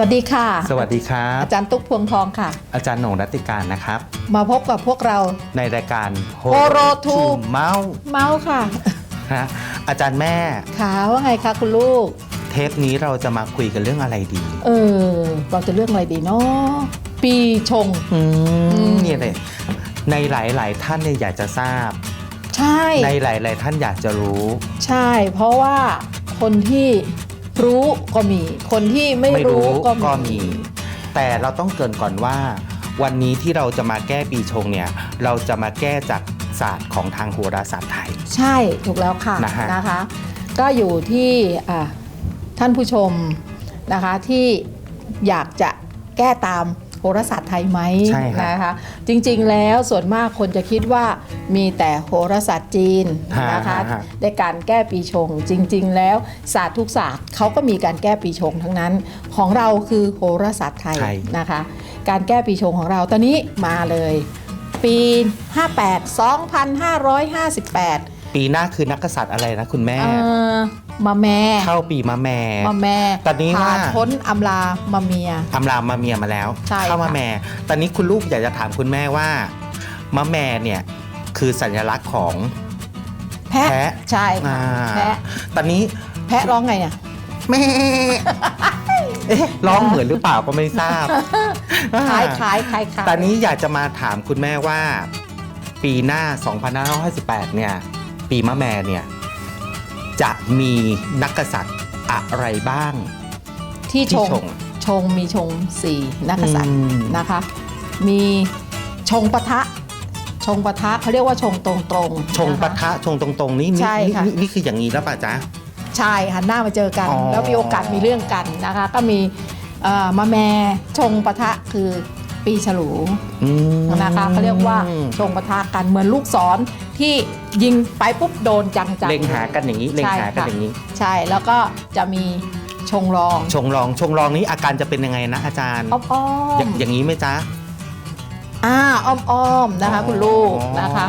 วัสดีค่ะ สวัสดีครับ อาจารย์ตุ๊กพวงทองค่ะ อาจารย์หน่งรัตติการนะครับ มาพบกับพวกเราในรายการ Horo to เมาส์เมาส์ค่ะฮะอาจารย์แม่ขาว่าไงคะคุณลูก เทปนี้เราจะมาคุยกันเรื่องอะไรดี เออ เราจะเรื่องอะไรดีเนาะปีชงอือืมมเนี่ยเลยในหลาย ๆ ท่านเนี่ยอยากจะทราบ ใช่ ในหลาย ๆ ท่านอยากจะรู้ ใช่ เพราะว่าคนที่ รู้ก็มี คนที่ไม่ไม่รู้รู้ก็ก็มี มี แต่เราต้องเกรินก่อนว่า วันนี้ที่เราจะมาแก้ปีชงเนี่ย เราจะมาแก้จากศาสตร์ของทางโหราศาสตร์ไทย ใช่ถูกแล้วค่ะนะฮะ นะคะ ก็อยู่ที่อ่าท่านผู้ชมนะคะที่อยากจะแก้ตาม โหราศาสตร์ไทยไหมใช่ครับนะคะจริงๆแล้วส่วนมากคนจะคิดว่ามีแต่โหราศาสตร์จีนฮะนะคะฮะฮะ ในการแก้ปีชง จริง ๆ แล้วศาสตร์ทุกศาสตร์เขาก็มีการแก้ปีชงทั้งนั้น ของเราคือโหราศาสตร์ไทยไทย นะคะ การแก้ปีชงของเราตอนนี้มาเลย ปี 58 2558 ปีหน้าคือนักกษัตริย์อะไรนะคุณแม่ เอ่อมาแม่เข้าปีมะแม่ มาแม่ตอนนี้ว่าผ่พ้นอำลามาเมีย อำลามาเมียมาแล้ว ใช่เข้ามาค่ะ แม่ ตอนนี้คุณลูกอยากจะถามคุณแม่ว่า มะแม่เนี่ยคือสัญลักษณ์ของ แพะแพะ ใช่ค่ะอ่าแพะตอนนี้แพะร้องไงเนี่ยแม่เอ๊ะร้องเหมือนหรือเปล่าก็ไม่ทราบขายขายขายขายตอนนี้อยากจะมาถามคุณแม่ว่า ปีหน้า 2558 เนี่ย ปีมะแม่เนี่ยจะมีนักกษัตริย์อะไรบ้าง ที่ชที่งชงชงมีชงสี่นักกษัตริย์อืมนะคะ มีชงปะทะชงปะทะเขาเรียกว่าชงตรงตรงๆชงปะนคทะชงตรงๆนี่นี่ใช่ค่ะนี่นี่คืออย่างนี้แล้วป่ะจ๊ะใช่หันหน้ามาเจอกันอ๋อแล้วมีโอกาสมีเรื่องกันนะคะ ก็มีเอ่อมาแม่ชงปะทะคือปีฉลูอืมนะคะเขาเรียกว่าชงปะทะกันเหมือนลูกศร ที่ยิงไปปุ๊บโดนจังๆ เล็งหากันอย่างนี้เล็งหากันอย่างนี้ ใช่แล้วก็จะมีชงรองชงรองชงรองนี้อาการจะเป็นยังไงนะอาจารย์อ้อมอ้ออย่างมอย่างนี้ไหมจ๊ะ อ่าอ้อมอ้อมนะคะอ๋อคุณลูกนะคะ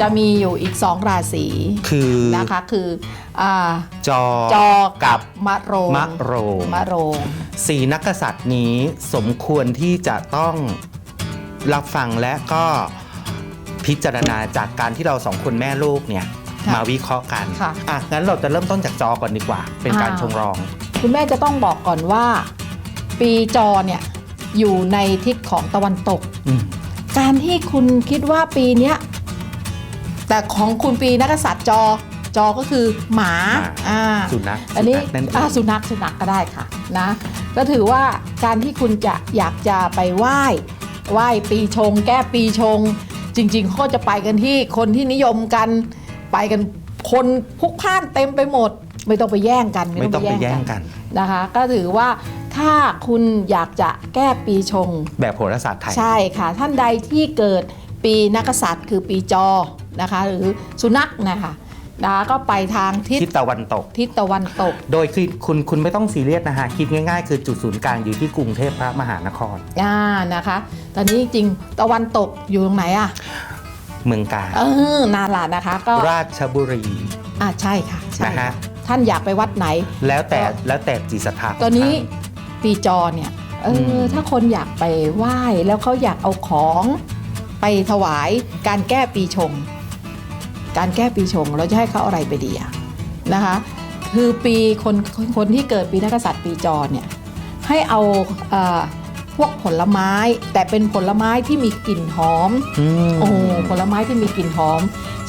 จะมีอยู่อีกสองราศีคือนะคะคืออ่าจอจอกักับบมะโรงมะโรงมะโรงสีนักกษัตริย์นี้สมควรที่จะต้องรับฟังและก็ พิจารณาจากการที่เราสองคนแม่ลูกเนี่ยค่ะมาวิเคราะห์กันค่ะ อะงั้นเราจะเริ่มต้นจากจอก่อนดีกว่า เป็นการอ่าชงรอง คุณแม่จะต้องบอกก่อนว่า ปีจอเนี่ยอยู่ในทิศของตะวันตก อืมการที่คุณคิดว่าปีเนี้ยแต่ของคุณปีนักกษัตริย์จอจอก็คือหมาอ่า สุนัขอันนี้สุนัขนั่นเอง อ่าสุนัขสุนัขก็ได้ค่ะนะก็ถือว่าการที่คุณจะอยากจะไปไหว้ไหว้ปีชง แก้ปีชง จริงๆเขาก็จะไปกันที่คนที่นิยมกันไปกันคนพลุกพล่านเต็มไปหมด ไม่ต้องไปแย่งกันไม่ต้องไปแย่งกันนะคะ ก็ถือว่าถ้าคุณอยากจะแก้ปีชง แบบโหราศาสตร์ไทย ใช่ค่ะ ท่านใดที่เกิดปีนักกษัตริย์คือปีจอนะคะ หรือสุนัขนะคะ นะก็ไปทางทิศทิศตะวันตก ทิศตะวันตก โดยคือคุณคุณไม่ต้องซีเรียสนะฮะ คิดง่ายๆ คือจุดศูนย์กลางอยู่ที่กรุงเทพพระมหานครอ่านะคะ ตอนนี้จริงๆตะวันตกอยู่ตรงไหนอะ เมืองกาญเออนาลานะคะ ก็ราชบุรีอ่าใช่ค่ะใช่นะฮะท่านอยากไปวัดไหน แล้วแต่ก็แล้วแต่จิตศรัทธาตอนนี้ของปีจอเนี่ยเออมถ้าคนอยากไปไหว้แล้วเขาอยากเอาของไปถวายการแก้ปีชง การแก้ปีชงเราจะให้เขาเอาอะไรไปดีอะนะคะคือปีคนคนคนที่เกิดปีนักกษัตริย์ปีจอเนี่ยให้เอาเอ่อพวกผลไม้ แต่เป็นผลไม้ที่มีกลิ่นหอมอืมโอ้โหผลไม้ที่มีกลิ่นหอม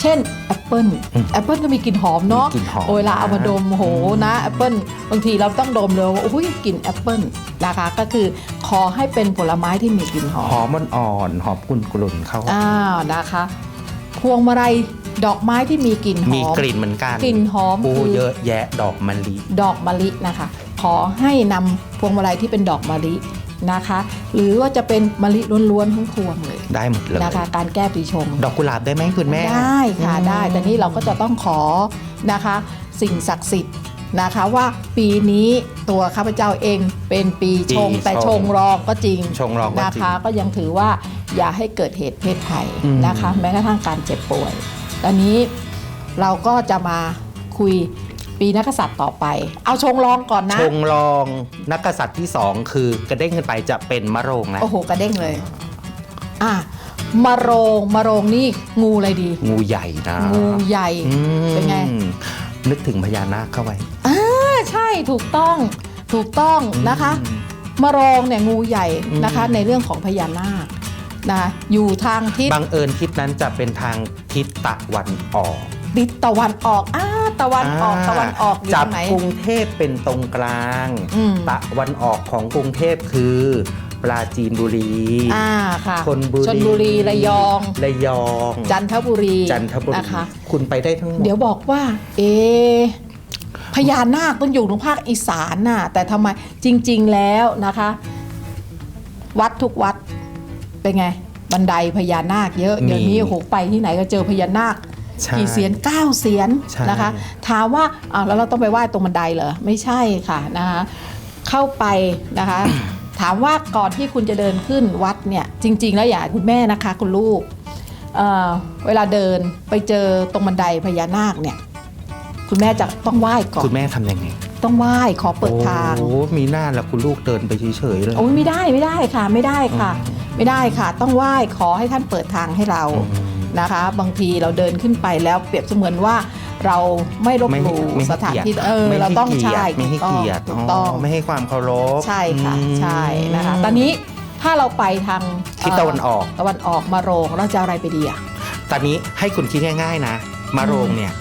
เช่นแอปเปิลอืมแอปเปิลก็มีกลิ่นหอมเนาะมีกลิ่นหอม โอ้เวลาเอามาดมโอ้โหอืมนะแอปเปิลบางทีเราต้องดมเลยว่าโอ้ยกลิ่นแอปเปิลนะคะก็คือขอให้เป็นผลไม้ที่มีกลิ่นหอหมอมอ่อนๆหอมกลุ่นๆเขาอ้าวนะคะ พวงมาลัย ดอกไม้ที่มีกลิ่นหอมมีกลิ่นเหมือนกันกลิ่นหอมปูคือเยอะแยะดอกมะลิดอกมะลินะคะ ขอให้นำพวงมาลัยที่เป็นดอกมะลินะคะ หรือว่าจะเป็นมะลิล้วนๆทั้งพวงเลย ได้หมดเลยนะคะการแก้ปีชง ดอกกุหลาบได้ไหมคุณแม่ได้ค่ะอืมได้ แต่นี้เราก็จะต้องขอนะคะ สิ่งศักดิ์สิทธิ์นะคะว่าปีนี้ตัวข้าพเจ้าเองเป็นปีชงปีแต่ชชงงรองก็จริงชงรองก็นะจริงคะ ก็ยังถือว่าอย่าให้เกิดเหตุเพศภัยอืมนะคะ แม้กระทั่งการเจ็บป่วยต อนนี้เราก็จะมาคุยปีนักกษัตริย์ต่อไป เอาชงรองก่อนนะ ชงรองนักกษัตริย์ที่สองคือกระเด้งขึ้นไปจะเป็นมะโรงนะโอ้โห กระเด้งเลย อะมะโรงมะโรงนี่งูอะไรดี งูใหญ่นะงูใหญ่ อืมเป็นไง นึกถึงพญานาคเข้าไว้ อ่าใช่ถูกต้องถูกต้องนะคะอืมมะโรงเนี่ยงูใหญ่นะคะ อืม ในเรื่องของพญานาคนะ อยู่ทางทิศบังเอิญทิศนั้นจะเป็นทางทิศตะวันออก ทิศตะวันออกอ่าตะวันออกตะวันออกอยู่จัตบรงไหนกรุงเทพเป็นตรงกลางอืมตะวันออกของกรุงเทพคือปราจีนบุรีอ่าค่ะชนบุรีชลบุรีระยอง ระยอง จันทบุรี จันทบุรีนะคะคุณไปได้ทั้งหมด เดี๋ยวบอกว่า เอะพญานาคต้องอยู่ทางภาคอีสานน่ะ แต่ทำไมจริง ๆแล้วนะคะ วัดทุกวัดเป็นไง บันไดพญานาคเยอะมีเดี๋ยวนี้โอ้โหไปที่ไหนก็เจอพญานาคใช่กี่เสียนเก้าเสียนใช่นะคะถามว่าอ้าวแล้วเราต้องไปไหว้ตรงบันไดเหรอไม่ใช่ค่ะนะคะเข้าไปนะคะถามว่าก่อนที่คุณจะเดินขึ้นวัดเนี่ยจริง ๆ แล้วอย่าคุณแม่นะคะคุณลูกเอ่อเวลาเดินไปเจอตรงบันไดพญานาคเนี่ยคุณแม่จะต้องไหว้ก่อนคุณแม่ทำยังไงต้องไหว้ขอเปิดทางโอ้มีหน้าแล้วคุณลูกเดินไปเฉยๆเลยโอ้ยไม่ได้ไม่ได้ค่ะไม่ได้ค่ะ ไม่ได้ค่ะ ต้องไหว้ขอให้ท่านเปิดทางให้เราอืมนะคะ บางทีเราเดินขึ้นไปแล้วเปรียบเสมือนว่าเราไม่ลบไม่หให้ลู่ไม่สให้ถานเกียรติที่เออไม่เราให้ต้องเกียรใช่ติไม่ให้ถูเกียรติถูกต้องไม่ให้ความเคารพใช่ค่ะอืมใช่นะคะ ตอนนี้ถ้าเราไปทางทิศตะวันออกเตะวันออกมาโรงเราจะเอาอะไรไปดีอะตอนนี้ให้คุณคิดง่ายๆนะมะโรงเนี่ย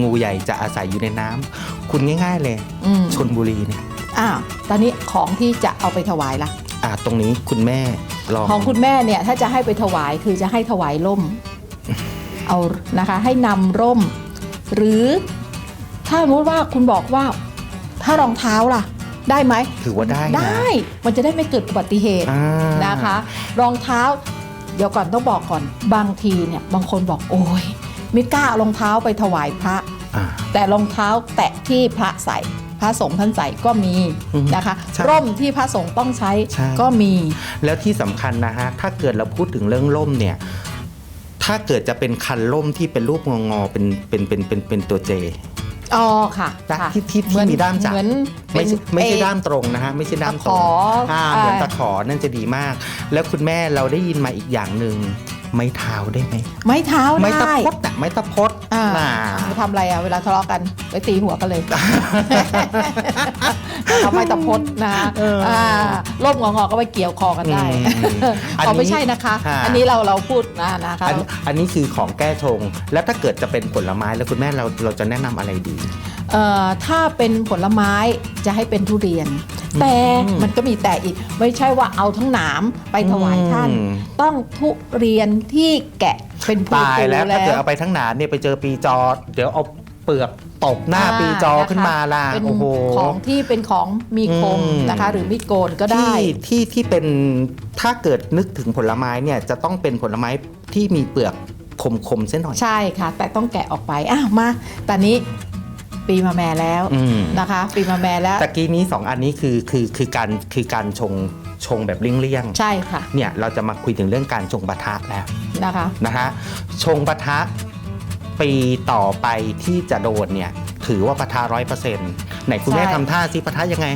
งูใหญ่จะอาศัยอยู่ในน้ำคุณง่าย ๆเลยอืมชนบุรีเนี่ยอ้าวตอนนี้ของที่จะเอาไปถวายล่ะ อ่าตรงนี้คุณแม่ลองของคุณแม่เนี่ยถ้าจะให้ไปถวายคือจะให้ถวายร่ม เอานะคะให้นำร่ม หรือถ้าสมมติว่าคุณบอกว่าถ้ารองเท้าล่ะ ได้ไหมถือว่าได้นะได้มันจะได้ไม่เกิดอุบัติเหตุอ่านะคะ รองเท้า เดี๋ยวก่อนต้องบอกก่อนบางทีเนี่ยบางคนบอกโอ้ยไม่กล้าเอารองเท้าไปถวายพระ อ่าแต่รองเท้าแตะที่พระใส่พ ระสงฆ์ท่านใส่ก็มีอือฮึนะคะใช่ร่มที่พระสงฆ์ต้องใช้ใช่ก็มี แล้วที่สำคัญนะฮะถ้าเกิดเราพูดถึงเรื่องล่มเนี่ยถ้าเกิดจะเป็นคันล่มที่เป็นรูปงองอๆเป็นเป็นเป็นเป็นเป็นตัวเจอ๋อค่ะนะค่ะที่ที่เหที่มีด้ามจับเหมือนไม่ใช่ไม่ใช่เอ่อด้ามตรงนะฮะไม่ใช่ด้ามตรงตะขออ่าอ่าเหมือนตะขอนั่นจะดีมาก แล้วคุณแม่เราได้ยินมาอีกอย่างหนึ่ง ไม้เท้าได้ไหมไม้เท้าไม้ตะได้พดอะไม้ตะพดอ่าน่ะไปทำอะไรอะเวลาทะเลาะกันไปตีหัวกันเลยทำไมตะพดนะเอออ่่าร่มงองอก็ไปเกี่ยวคอกันได้อืมอันนี้เอาไม่ใช่นะคะค่ะอันนี้เราเราพูดนะนะคะ อันอันนี้คือของแก้ชง แล้วถ้าเกิดจะเป็นผลไม้แล้วคุณแม่เราเราจะแนะนำอะไรดีเอ่อถ้าเป็นผลไม้จะให้เป็นทุเรียน แต่อืมมันก็มีแต่อีก ไม่ใช่ว่าเอาทั้งหนามไปถวายท่านอืมต้องทุเรียนที่แกะเป็นภูตายแล้วๆถ้าเกิดเอาไปทั้งหนาเนี่ยไปเจอปีจอเดี๋ยวเอาเปลือกตบหน้าปีจอขึ้นมาล่ะเป็นโอ้โหของที่เป็นของมีคมอืมนะคะ หรือมีดโกนก็ได้ที่ที่ที่เป็นถ้าเกิดนึกถึงผลไม้เนี่ยจะต้องเป็นผลไม้ที่มีเปลือกคมๆเส้นหน่อย ใช่ค่ะ แต่ต้องแกะออกไปอ้าวมาตอนนี้ ปีมาแม่แล้วอืมนะคะ ปีมาแม่แล้วตะกี้นี้สองอันนี้คือคือคือการคือการชงชงแบบเลี่ยงใช่ค่ะๆเนี่ยเราจะมาคุยถึงเรื่องการชงปะทะแล้วนะคะนะฮะชงปะทะปีต่อไปที่จะโดนเนี่ยถือว่าปะทะร้อยเปอร์เซ็นต์ไหนคุณแม่ใช่ทำท่าซิปะทะยังไง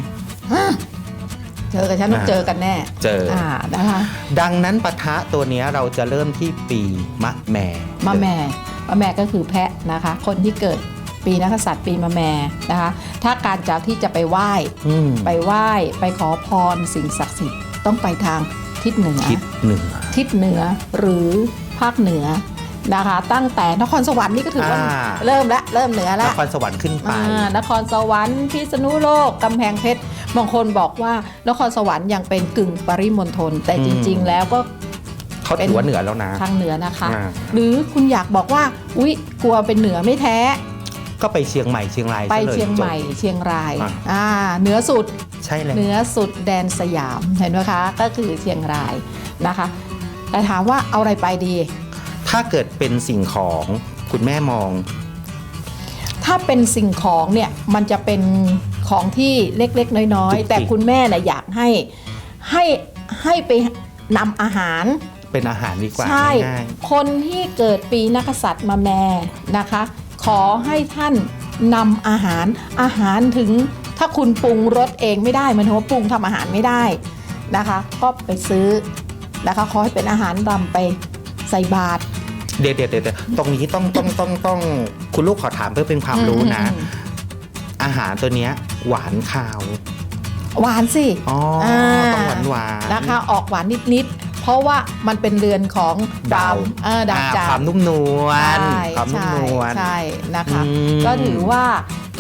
เจอกับฉันต้องอ่าเจอกันแน่ เจอออ่านะคะดังนั้นปะทะตัวเนี้ยเราจะเริ่มที่ปีมะแม่มาแม่มาแม่ก็คือแพะนะคะ คนที่เกิด ปีนักษัตริย์ปีมาแม่นะคะ ถ้าการจะที่จะไปไหว้อืมไปไหว้ไปขอพรสิ่งศักดิ์สิทธิ์ต้องไปทางทิศเหนือ ทิศเหนือ ทิศเหนือหรือภาคเหนือนะคะ ตั้งแต่นครสวรรค์นี่ก็ถือว่าอ่า เริ่มแล้วเริ่มเหนือนแล้วครสวรรค์ขึ้นไป อ่านครสวรรค์พิษณุโลก กำแพงเพชรบางคนบอกว่านครสวรรค์ยังเป็นกึ่งปริมณฑลแต่อืมจริง ๆ แล้วก็เขาถือว่าเหนือแล้วนะ ทางเหนือนะคะ อ่า หรือคุณอยากบอกว่าอุ๊ยกลัวเป็นเหนือไม่แท้ ก็ไปเชียงใหม่เชียงรายไปซะลเชียงใหม่จบเชียงรายอ่าอ่าเหนือสุดใช่เลยเหนือสุดแดนสยามเห็นไหมคะ ก็คือเชียงรายนะคะ แต่ถามว่าเอาอะไรไปดี ถ้าเกิดเป็นสิ่งของคุณแม่มอง ถ้าเป็นสิ่งของเนี่ยมันจะเป็นของที่เล็กๆ น้อยจุกจิก ๆ แต่คุณแม่น่ะอยากให้ให้ให้ไปนำอาหาร เป็นอาหารดีกว่าใช่ ง่ายคนที่เกิดปีนักษัตริย์มาแม่นะคะข อให้ท่านนำอาหารอาหารถึงถ้าคุณปรุงรสเองไม่ได้หมันถึงว่าปรุงทำอาหารไม่ได้นะคะ ก็ไปซื้อนะคะขอให้เป็นอาหารรำไปใส่บาตรเดี๋ยวเดี๋ยวเดี๋ยวตรงนี้ต้องต้องต้องต้องคุณลูกขอถามเพื่อเป็นความรู้นะอืมอาหารตัวเนี้ยหวานคาว หวานสิอ๋ออ่าต้องหวานหวานนะคะ ออกหวานนิดๆเพ ราะว่ามันเป็นเรือนของดาวเออดาวอ่าจาความนุ่มนวลใช่ความนุ่มใช่นวลใช่นะคะอืมก็ถือว่า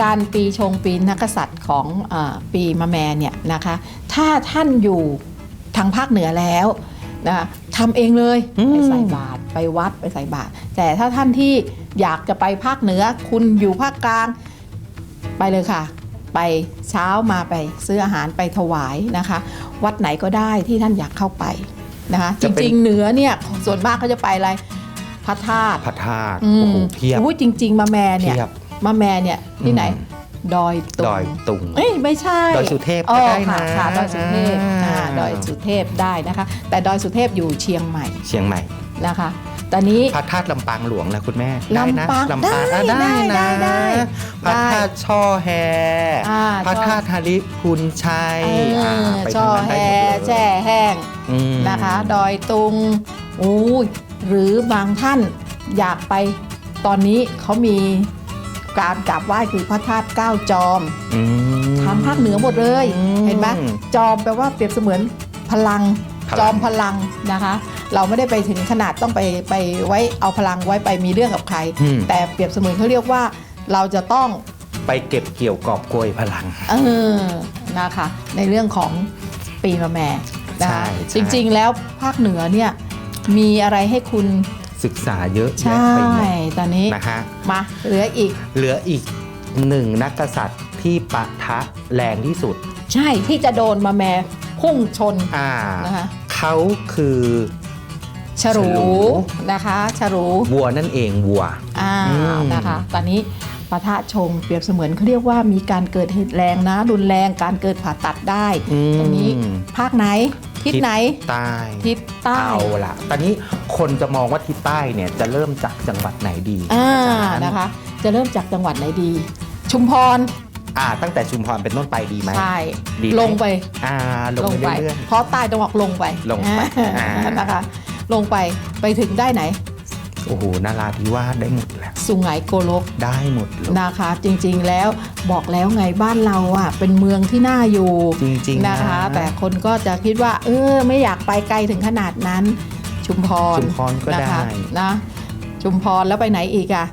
การปีชงปีนักษัตริย์ของเออปีมะแม่เนี่ยนะคะ ถ้าท่านอยู่ทางภาคเหนือแล้วนะคะทำเองเลยอืมไปใส่บาตรไปวัดไปใส่บาตรแต่ถ้าท่านที่อยากจะไปภาคเหนือ คุณอยู่ภาคกลางไปเลยค่ะ ไปเช้ามาไปซื้ออาหารไปถวายนะคะ วัดไหนก็ได้ที่ท่านอยากเข้าไป นะคะจจะเป็น ริงๆเหนือเนี่ยส่วนมากเขาจะไปอะไรพระธาตุพระธาตุอืโอ้มโหเพียบ อุ้ยจริง ๆ มาแม่เนี่ยเพียบมาแม่เนี่ยที่ไหน อืม ดอยตุงดอยตุง เอ้ยไม่ใช่ดอยสุเทพอ๋ก็อได้ค่ะนะค่ะดอยสุเทพอ่าดอยสุเทพได้นะคะ แต่ดอยสุเทพอยู่เชียงใหม่เชียงใหม่ นะคะตอนนี้ พระธาตุลำปางหลวงนะคุณแม่ได้นะลำปางลำปางอะได้ได้ได้นะได้พระธาตุช่อแฮอ่า พระธาตุฮาริพุนชัยเอออ่าไปช่อทางนั้นแฮได้หมดเลย แช่แห้ง อืม นะคะ ดอยตุงอู้ยหรือบางท่านอยากไปตอนนี้เขามีการกราบไหว้คือพระธาตุเก้าจอมอืม ทางภาคเหนือหมดเลย อืมเห็นไหมจอมแปลว่าเปรียบเสมือนพลังพลัง จอมพลังนะคะ เราไม่ได้ไปถึงขนาดต้องไปไปไว้เอาพลังไว้ไปมีเรื่องกับใคร อืมแต่เปรียบเสมือนเขาเรียกว่าเราจะต้องไปเก็บเกี่ยวกอบโกยพลัง เออนะคะ ในเรื่องของปีมะแม่ นะคะใช่ใช่ จริงๆแล้วภาคเหนือเนี่ยมีอะไรให้คุณศึกษาเยอะใช่ แยะไปหมดตอนนี้นะฮะมาเหลืออีก เหลืออีกหนึ่งนักกษัตริย์ที่ปะทะแรงที่สุด ใช่ที่จะโดนมาแม่พุ่งชนอ่านะคะเขาคือ ฉรูฉรูนะคะฉรูวัวนั่นเองวัว อ่าอืม นะคะ ตอนนี้ปะทะชงเปรียบเสมือนเขาเรียกว่ามีการเกิดเหตุแรงนะรุนแรงการเกิดผ่าตัดได้ อืมตอนนี้ภาคไหน ทิศไหน ใต้ทิศใต้ เอาละตอนนี้คนจะมองว่าทิศใต้เนี่ยจะเริ่มจากจังหวัดไหนดีอ่าอาจารย์นะคะ จะเริ่มจากจังหวัดไหนดี ชุมพรอ่าตั้งแต่ชุมพรเป็นต้นไปดีไหมใช่ดีไหมลงไปอ่าลงไปเรื่อยเพราะใต้ต้องบอกลงไปลงไปอ่านะคะ ลงไปไปถึงได้ไหนๆ โอ้โหนาราธิวาสได้หมดแหละสุไหงโกลกได้หมดเลยนะคะจริงๆแล้วบอกแล้วไงบ้านเราอะเป็นเมืองที่น่าอยู่จริงๆนะคะ แต่คนก็จะคิดว่า เออไม่อยากไปไกลถึงขนาดนั้น ชุมพรชุมพรก็นะได้คะนะชุมพรแล้วไปไหนอีกอะ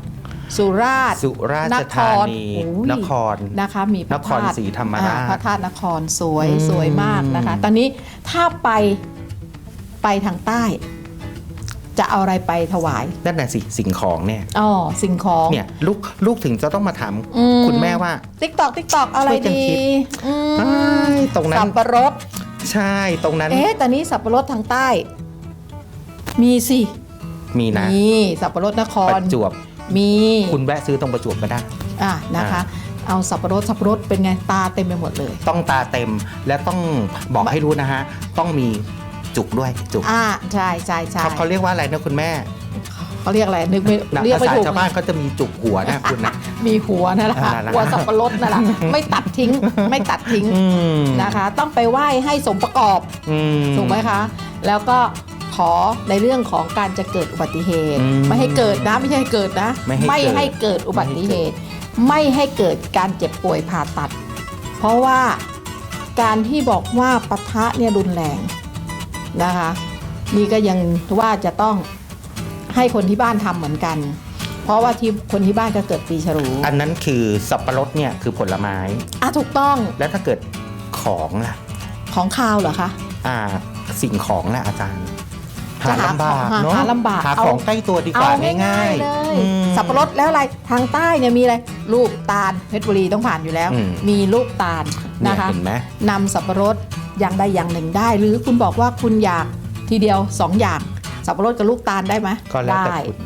สุราษฎร์สุราษฎร์ธานีนครโอ้ยนครนะคะมีพระนครธาตุศรีธรรมราชอ่พระธาตุนครสวยอืมสวยมากนะคะ ตอนนี้ถ้าไปไปทางใต้ จะเอาอะไรไปถวาย นั่นน่ะสิสิ่งของเนี่ยอ๋อสิ่งของเนี่ยลูกลูกถึงจะต้องมาถามอืคุณแม่ว่าติ๊กตอกติ๊กตอกอะไรช่วยกันดีคิดอืมเอ้ยตรงนั้นสับปะรดใช่ตรงนั้น เอ๊ะแต่นี้สับปะรดทางใต้ มีสิมีนะมีสับปะรดนคปรระจวบมีคุณแวะซื้อตรงประจวบก็ได้อะนะคะ เอาสับปะรดสับปะรดเป็นไงตาเต็มไปหมดเลย ต้องตาเต็มและต้องบอกให้รู้นะฮะ ต้องมี จุกด้วยจุกอ่าใช่ใช่ใช่เขาเขาเรียกว่าอะไรนะคุณแม่เขาเรียกอะไรนึกไม่นักเรียกภาไม่ษาถูกชาวบ้านก็จะมีจุกหัวนะคุณนะ มีหัวนั่นแหละค่ะอ่านั่นแหละหัวสับปะรดนั่นแหละไม่ตัดทิ้งไม่ตัดทิ้งอืมนะคะ ต้องไปไหว้ให้สมประกอบ อืม ถูกไหมคะ แล้วก็ขอในเรื่องของการจะเกิดอุบัติเหตุ อืมไม่ให้เกิดนะไม่ใช่ให้เกิดนะไม่ให้เกิด ให้เกิดอุบัติเหตุ ไม่ให้เกิดการเจ็บป่วยผ่าตัด เพราะว่าการที่บอกว่าปะทะเนี่ยรุนแรง นะคะ นี่ก็ยังว่าจะต้องให้คนที่บ้านทำเหมือนกัน เพราะว่าที่คนที่บ้านก็เกิดปีฉลูอันนั้นคือสับปะรดเนี่ยคือผลไม้อะถูกต้องแล้วถ้าเกิดของล่ะของคาวเหรอคะอ่าสิ่งของล่ะอาจารย์หาจะหาลำบากของเนาะหาลำบากหาเอาของใกล้ตัวดีกเอาว่าง่ายๆเลยอืมสับปะรดแล้วอะไรทางใต้เนี่ยมีอะไรลูกตาลเพชรบุรีต้องผ่านอยู่แล้วอืมมีลูกตาลเนี่ยนะคะเห็นไหมนำสับปะรด อย่างใดอย่างหนึ่งได้ หรือคุณบอกว่าคุณอยากทีเดียวสองอย่างสับปะรดกับลูกตาลได้ไหมก็แล้วแต่ได้คุณ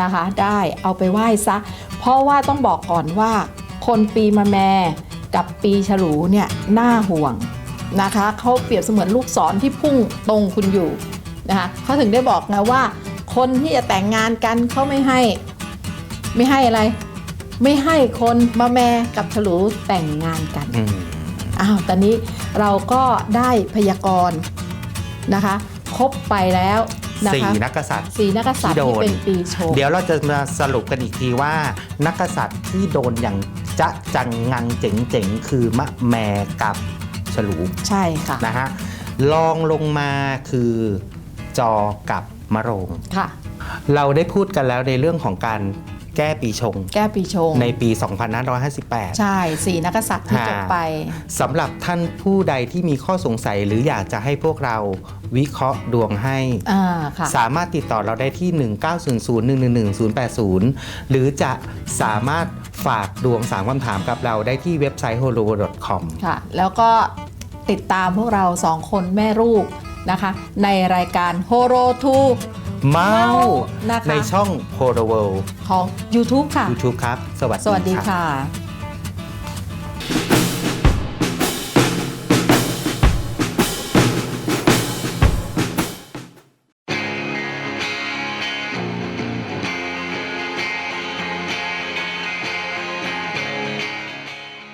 นะคะ ได้เอาไปไหว้ซะ เพราะว่าต้องบอกก่อนว่า คนปีมะแม่กับปีฉลูเนี่ยน่าห่วงนะคะเขาเปรียบเสมือนลูกศรที่พุ่งตรงคุณอยู่นะคะเขาถึงได้บอกไงว่า คนที่จะแต่งงานกันเขาไม่ให้ ไม่ให้อะไร ไม่ให้คนมาแม่กับฉลูแต่งงานกัน อืมอ้าวตอนนี้เราก็ได้พยากรณ์นะคะ ครบไปแล้วนะสี่คะนักกษัตริย์ สีนักษัตริย์ที่โดที่น เป็นปีชง เดี๋ยวเราจะมาสรุปกันอีกทีว่า นักกษัตริย์ที่โดนอย่างจะจังงังเจ๋งเจ๋งๆคือมะแมกับฉลูใช่ค่ะนะฮะลองลงมาคือจอกับมะโรง ค่ะ เราได้พูดกันแล้วในเรื่องของการ แก้ปีชง แก้ปีชง ในปี 2558 ใช่สีนักษัตริย์ที่ฮะจบไปสำหรับท่านผู้ใดที่มีข้อสงสัยหรืออยากจะให้พวกเราวิเคราะห์ดวงให้อ่าค่ะสามารถติดต่อเราได้ที่ 1900111080 หรือจะสามารถฝากดวงสามคำถามกับเราได้ที่เว็บไซต์ holo.com ค่ะ แล้วก็ติดตามพวกเราสองคนแม่ลูกนะคะ ในรายการโฮโรทู เมานะคะ ในช่อง Holo World ของ YouTube ค่ะ YouTube ครับ สวัสสวัสดีรับค่ะ